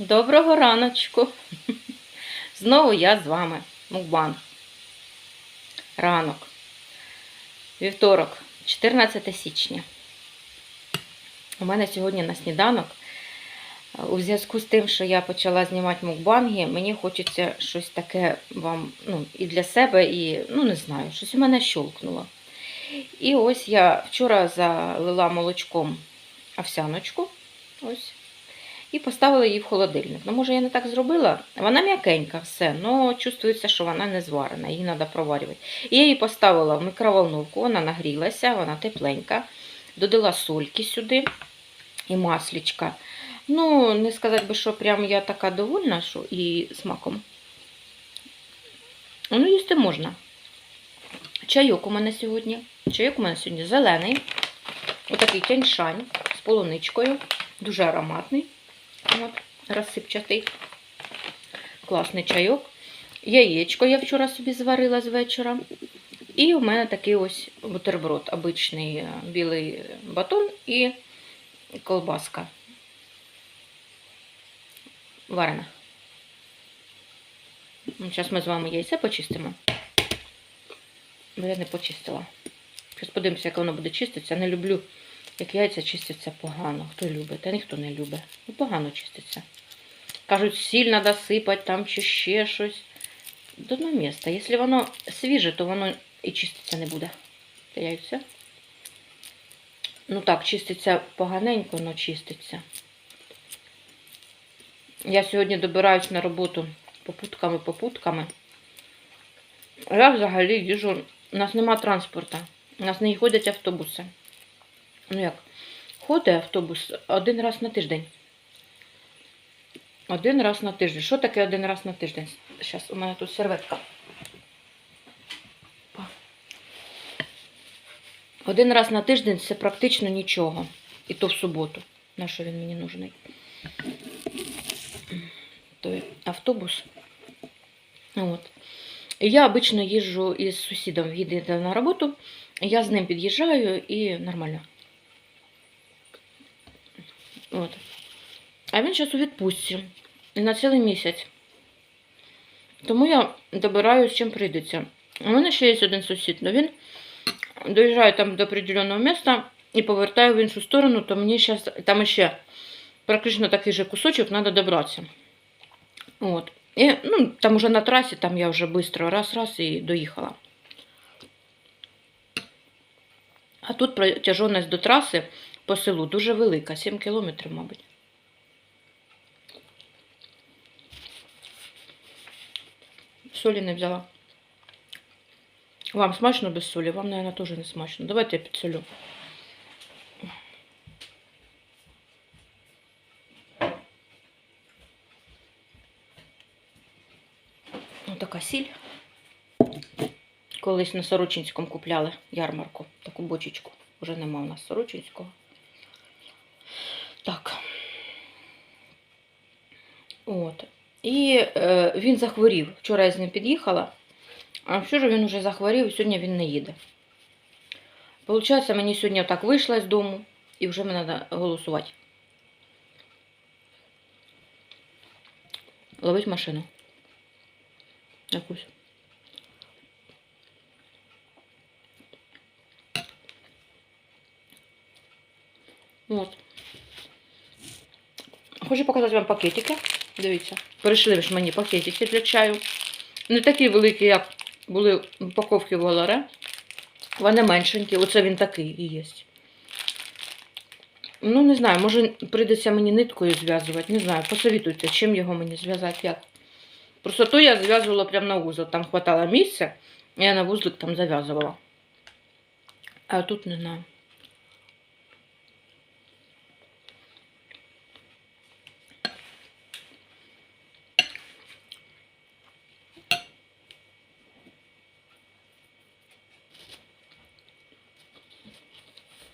Доброго раночку. Знову я з вами. Мукбанг. Ранок. Вівторок, 14 січня. У мене сьогодні на сніданок. У зв'язку з тим, що я почала знімати мукбанги, мені хочеться щось таке вам, ну, і для себе, і, ну, не знаю, щось у мене щолкнуло. І ось я вчора залила молочком овсяночку. Ось. І поставила її в холодильник. Ну, може, я не так зробила. Вона м'якенька, все, але чувствується, що вона не зварена, її треба проварювати. І я її поставила в мікроволновку, вона нагрілася, вона тепленька. Додала сольки сюди і маслічка. Ну, не сказати би, що прям я така довольна, що і смаком. Ну, їсти можна. Чайок у мене сьогодні. Чайок у мене сьогодні зелений. Отакий тяньшань з полуничкою. Дуже ароматний. От, розсипчатий. Класний чайок. Яєчко я вчора собі зварила з вечора. І у мене такий ось бутерброд, обичний е, білий батон і колбаска. Варена. Зараз ми з вами яйце почистимо. Бо я не почистила. Зараз подивимося, як воно буде чиститися. Не люблю, як яйця чистяться погано. Хто любить, та ніхто не любить. Ну, погано чиститься. Кажуть, сіль треба сипати там чи ще щось. До одного міста. Якщо воно свіже, то воно і чиститься не буде. Це яйця. Ну так, чиститься поганенько, але чиститься. Я сьогодні добираюсь на роботу попутками-попутками. Я взагалі їжу. У нас нема транспорту. У нас не ходять автобуси. Ну як? Ходить автобус один раз на тиждень. Один раз на тиждень. Що таке один раз на тиждень? Зараз у мене тут серветка. Один раз на тиждень це практично нічого. І то в суботу. На що він мені нужний? Той автобус. От. Я обично їжджу із сусідом, їде на роботу. Я з ним під'їжджаю і нормально. От. А він зараз у відпустці. І на цілий місяць. Тому я добираюсь, чим прийдеться. У мене ще є один сусід, але він доїжджає там до определеного міста і повертає в іншу сторону, то мені зараз там ще практично такий же кусочок треба добратися. От. І, ну, там уже на трасі, там я вже швидко раз-раз і доїхала. А тут протяженість до траси по селу дуже велика, 7 кілометрів, мабуть. Солі не взяла. Вам смачно без солі? Вам, мабуть, теж не смачно. Давайте я підсолю. Ось така сіль. Колись на Сорочинському купляли ярмарку, таку бочечку. Вже нема у нас Сорочинського. Так. От. І е, він захворів. Вчора я з ним під'їхала, а вчора він вже захворів, і сьогодні він не їде. Получається, мені сьогодні так вийшла з дому, і вже мені треба голосувати. Ловить машину. Якусь. От. Хочу показати вам пакетики. Дивіться. Прийшли ж мені пакетики для чаю. Не такі великі, як були упаковки в Оларе. Вони меншенькі. Оце він такий і є. Ну, не знаю, може прийдеться мені ниткою зв'язувати. Не знаю, посовітуйте, чим його мені зв'язати, як. Просто то я зв'язувала прямо на вузол. Там хватало місця, і я на вузлик там зав'язувала. А тут не знаю.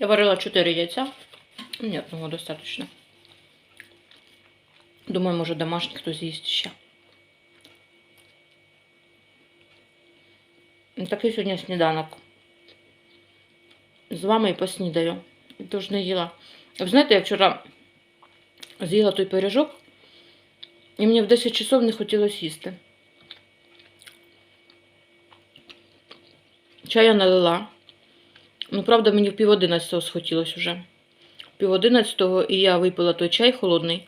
Я варила 4 яйца. Ні, одного достаточно. Думаю, може домашній хтось з'їсть ще. Такий сьогодні сніданок. З вами і поснідаю. Тож не їла. Ви знаєте, я вчора з'їла той пиріжок І мені в 10 часов не хотілося їсти. Чай я налила. Ну, правда, мені в пів одинадцятого схотілося вже. Пів одинадцятого, і я випила той чай холодний.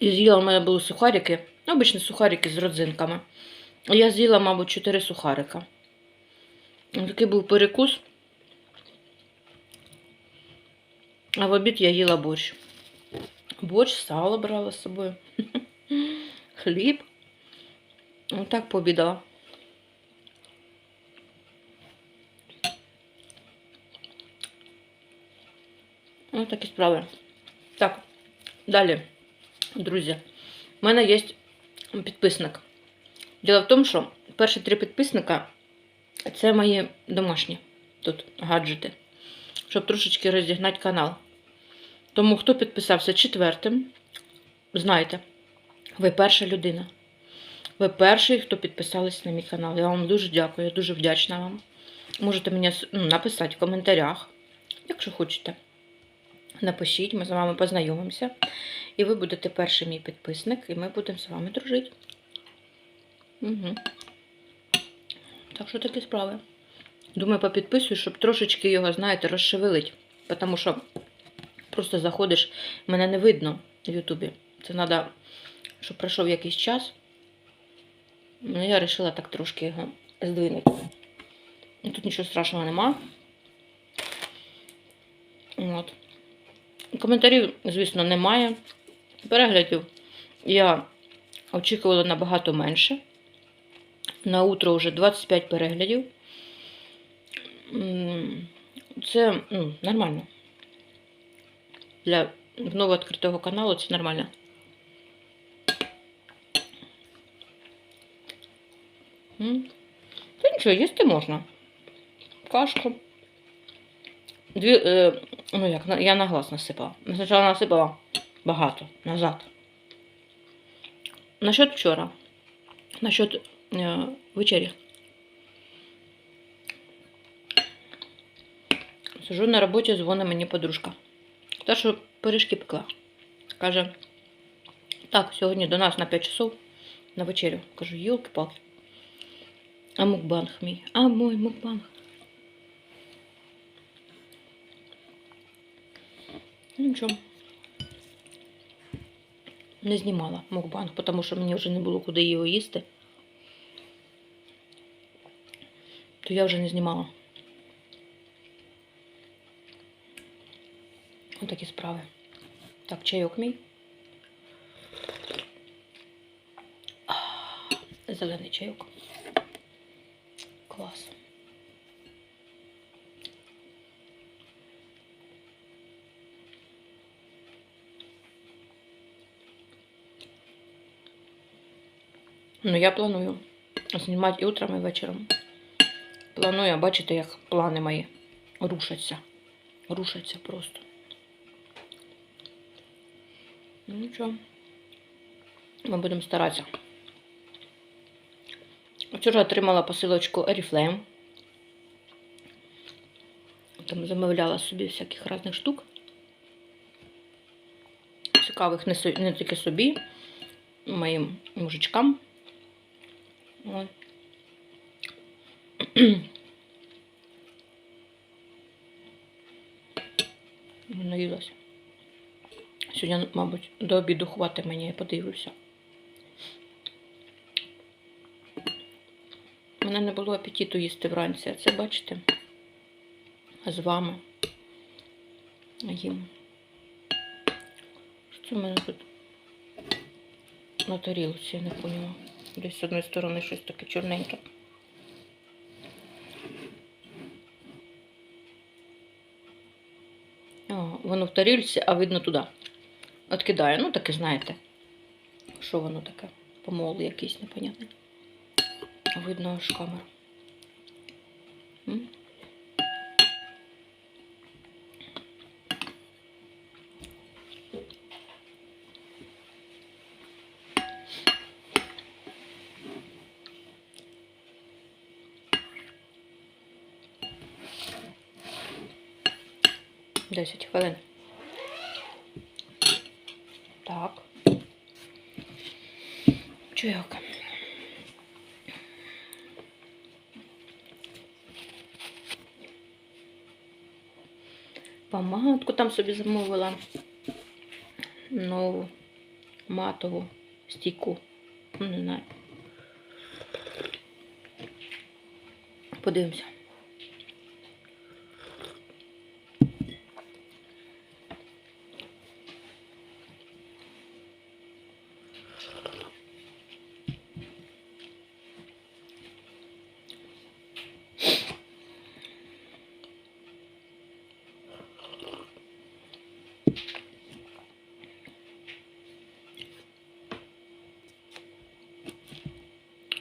І з'їла, у мене були сухарики. Ну, Обичні сухарики з родзинками. Я з'їла, мабуть, 4 сухарика. Такий був перекус. А в обід я їла борщ. Борщ, сало брала з собою. Хліб. Отак пообідала. Ось такі справи. Так, далі, друзі. У мене є підписник. Діло в тому, що перші три підписника це мої домашні тут гаджети, щоб трошечки розігнати канал. Тому, хто підписався четвертим, знайте, ви перша людина. Ви перший, хто підписались на мій канал. Я вам дуже дякую, я дуже вдячна вам. Можете мені ну, написати в коментарях, якщо хочете. Напишіть, ми з вами познайомимося. І ви будете перший мій підписник, і ми будемо з вами дружити. Угу. Так що такі справи. Думаю, попідписую, щоб трошечки його, знаєте, розшевелить. Тому що просто заходиш, мене не видно в Ютубі. Це треба, щоб пройшов якийсь час. Ну, я вирішила так трошки його здвинути. Ну, Тут нічого страшного нема. От. Коментарів, звісно, немає. Переглядів я очікувала набагато менше. На утро вже 25 переглядів. Це ну, нормально. Для вновь відкритого каналу це нормально. Та нічого, їсти можна. Кашку. Дві, е, ну як, я на глаз насипала. Спочатку насипала багато назад. Насчет вчора. Насчет е, вечері. Сижу на роботі, дзвонить мені подружка. Та, що пиріжки пекла. Каже, так, сьогодні до нас на 5 часов на вечерю. Кажу, йолки-палки. А мукбанг мій. А мой мукбанг. Нічого. Не знімала мукбанг, тому що мені вже не було куди його їсти. То я вже не знімала. Ось такі справи. Так, чайок мій. Зелений чайок. Клас. Ну, я планую знімати і утром, і вечором. Планую, бачите, як плани мої рушаться. Рушаться просто. Ну нічого. Ми будемо старатися. Вчора отримала посилочку Oriflame. Там замовляла собі всяких різних штук. Цікавих не, не тільки собі, моїм мужичкам. Ой. Наїлася. Сьогодні, мабуть, до обіду хватить мені, я подивлюся. У мене не було апетиту їсти вранці, а це бачите? З вами їм. Що в мене тут на тарілці, я не поняла. Десь з одної сторони щось таке чорненьке. О, Воно в тарільці, а видно туди. От. Ну, таке, знаєте, що воно таке? Помол якийсь непонятний. Видно аж камеру. 10 хвилин. Так. Чуйок. Помадку там собі замовила нову матову стійку. Не знаю. Подивимося.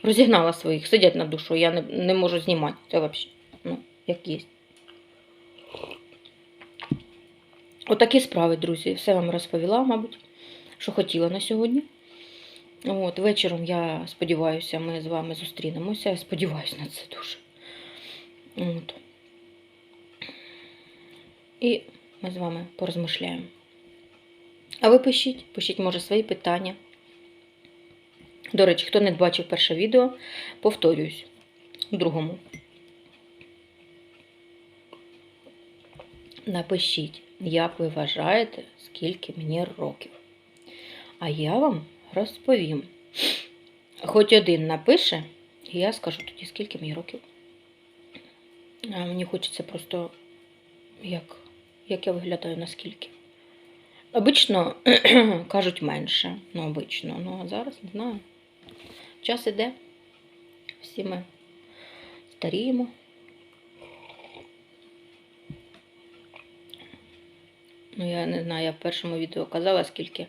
Розігнала своїх, сидять на душу, я не, не можу знімати. Це взагалі, ну, як є. Отакі справи, друзі. Все вам розповіла, мабуть, що хотіла на сьогодні. От, вечором, я сподіваюся, ми з вами зустрінемося. Я сподіваюся на це дуже. От. І ми з вами порозмишляємо. А ви пишіть, пишіть, може, свої питання. До речі, хто не бачив перше відео, повторююсь у другому. Напишіть, як ви вважаєте, скільки мені років. А я вам розповім. Хоч один напише, і я скажу тоді, скільки мені років. А мені хочеться просто, як, як я виглядаю, наскільки. Обично кажуть менше, ну, обично. Ну, а зараз не знаю. Час іде. Всі ми старіємо. Ну, я не знаю, я в першому відео казала, скільки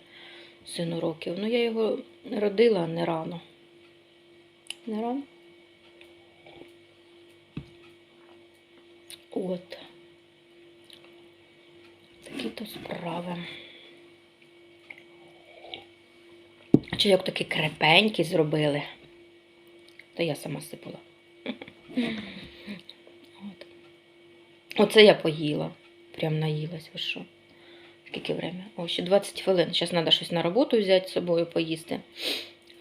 сину років. Ну, я його родила не рано. Не рано. От. Такі то справи. Чайок такий крепенький зробили. Та я сама сипала. От. Оце я поїла. Прям наїлась, ви що? Скільки время? О, ще 20 хвилин. Зараз треба щось на роботу взяти з собою поїсти.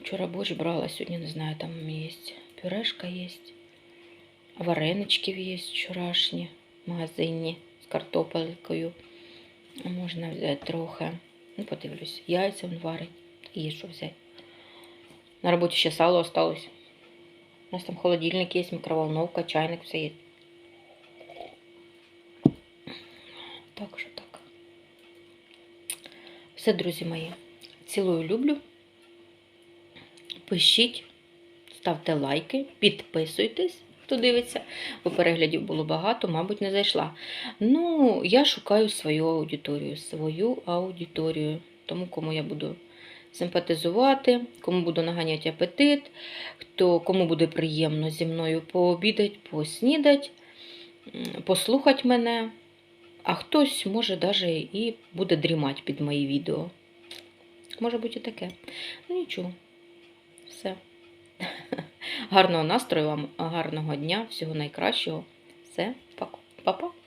Вчора борщ брала, сьогодні не знаю, там є пюрешка є. Вареничків є вчорашні в магазині з картопелькою. Можна взяти трохи. Ну, подивлюсь, яйця він варить. Є що взяти. На роботі ще сало осталось. У нас там холодильник є, мікроволновка, чайник, все є. Так що так. Все, друзі мої. Цілую, люблю. Пишіть, ставте лайки, підписуйтесь, хто дивиться, бо переглядів було багато, мабуть, не зайшла. Ну, я шукаю свою аудиторію, свою аудиторію. Тому кому я буду симпатизувати, кому буду наганяти апетит, хто, кому буде приємно зі мною пообідати, поснідати, послухати мене. А хтось, може, навіть і буде дрімати під мої відео. Може бути і таке. Ну нічого. Все. Гарного настрою вам, гарного дня, всього найкращого. Все, па-па.